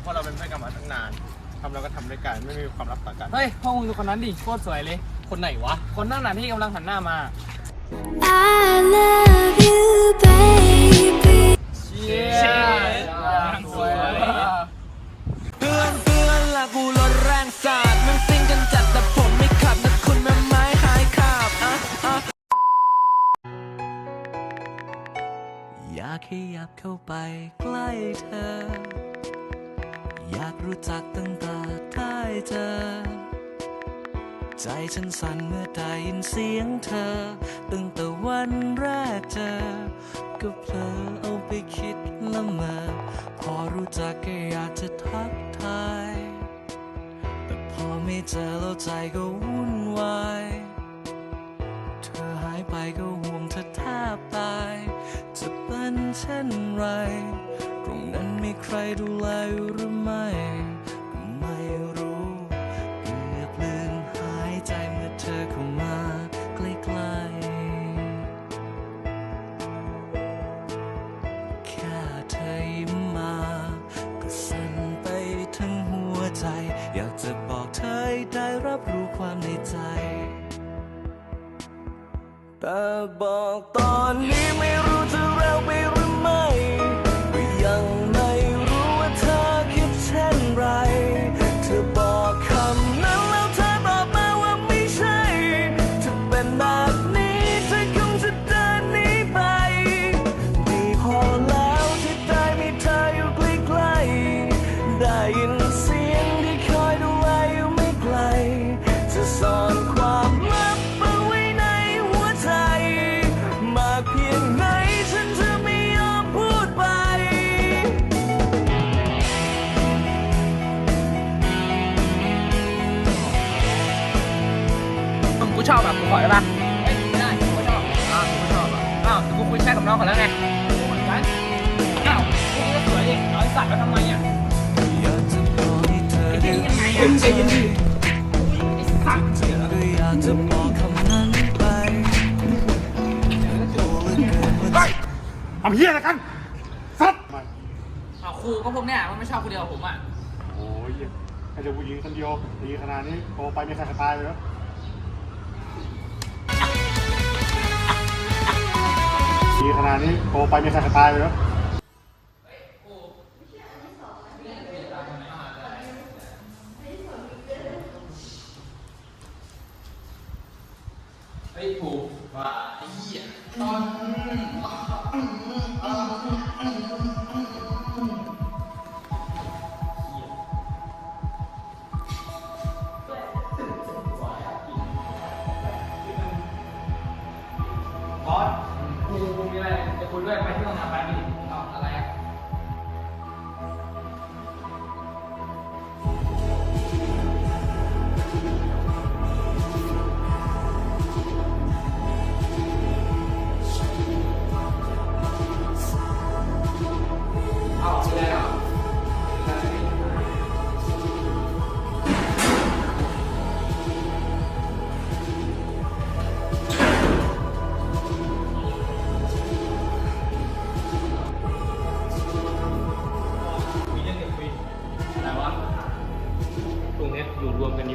เพราะเราเป็นเพื่อนกันมาตั้งนานทำเราก็ทำด้วยกันไม่มีความลับต่อกัน เฮ้ยพ่อมึงดูคนนั้นดิโคตรสวยเลย คนไหนวะ คนนั่งหนาที่กำลังหันหน้ามา I love you, baby. เชี่ยยังสวย เพื่อนเพื่อนละกูรถแรงสาดมันซิ่งกันจัดแต่ผมไม่ขับนะคุณแม่ไม้หายขาบอะอะอยากขยับเข้าไปใกล้เธอ อยากรู้จักตั้งแต่ได้เจอ ใจฉันสั่นเมื่อได้ยินเสียงเธอ ตั้งแต่วันแรกเจอ ก็เพลอเอาไปคิดละเมอพอรู้จักก็อยากจะทักทาย แต่พอไม่เจอแล้วใจก็วุ่นวายเธอหายไปก็ห่วงเธอแทบตาย จะเป็นเช่นไร ตรงนั้น ใครดูแลอยู่หรือไม่ก็ไม่รู้เกือบลืมหายใจเมื่อเธอเข้ามาใกล้ๆแค่เธอยิ้มมา ก็สั่นไปทั้งหัวใจ อยากจะบอกเธอได้รับรู้ความในใจ แต่บอกตอนนี้ไม่รู้ ชอบแบบกูขอได้ปะเฮ้ยไม่ได้กูชอบอ้าวกูชอบอะอ้าวแต่กูคุยแชทกับน้องก่อนแล้วไงกูเหมือนกันอ้าวกูก็สวยดิเอาไอ้สัตว์แล้วทำไมอะอยากจะบอกให้เธอได้ยังไงอะใจเย็นดิไอ้สัตว์ก็อยากจะบอกคำนั้นไปทำเฮียอะไรกันซัดอ้าวครูก็พวกเนี้ยมันไม่ชอบคนเดียวผมอะโอ้ยใครจะผู้หญิงคนเดียวดีขนาดนี้โตไปไม่ใครจะตายเลยนะ ดีขนาดนี้โตไปไม่ใครตายเลยนะเฮ้ยครูว่าไอ้เหี้ยตอน คุณด้วยไปที่โรงงานไปดิเอาอะ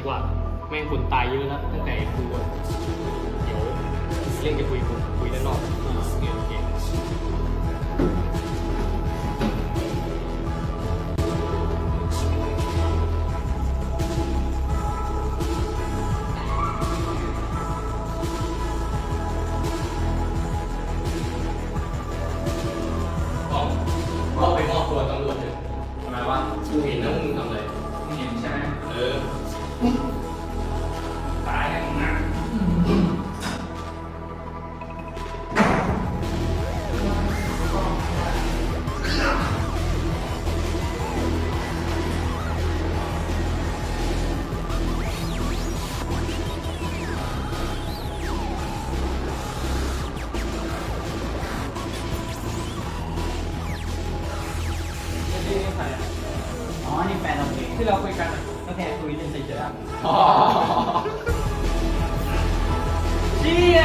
กว่าแม่งคนตายเยอะแล้วตั้งแต่ครูเดี๋ยวเรื่องจะคุยคุยด้านนอกอ่าโอเคโอเค ฟนเราเองที่เราคุยกันอะก็แค่คุยเล่นเฉยๆอะอ๋อเชี่ย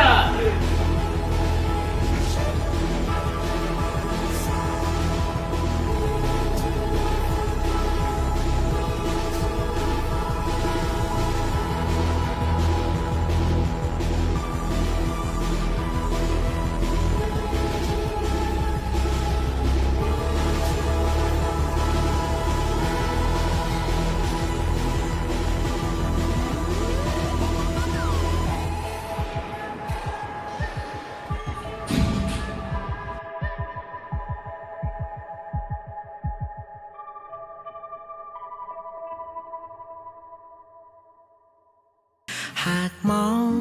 ากมอง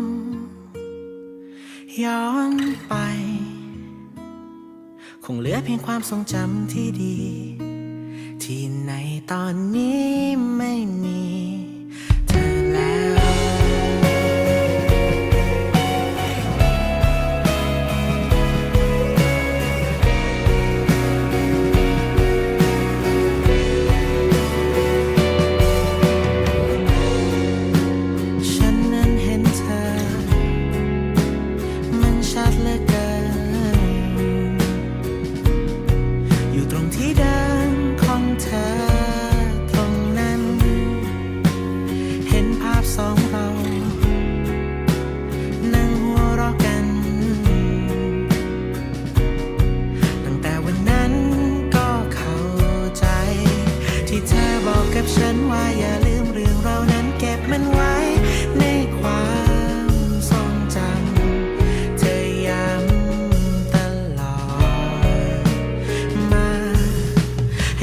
ย้อนไป คงเหลือเพียงความทรงจำที่ดี ที่ในตอนนี้ไม่มี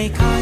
make.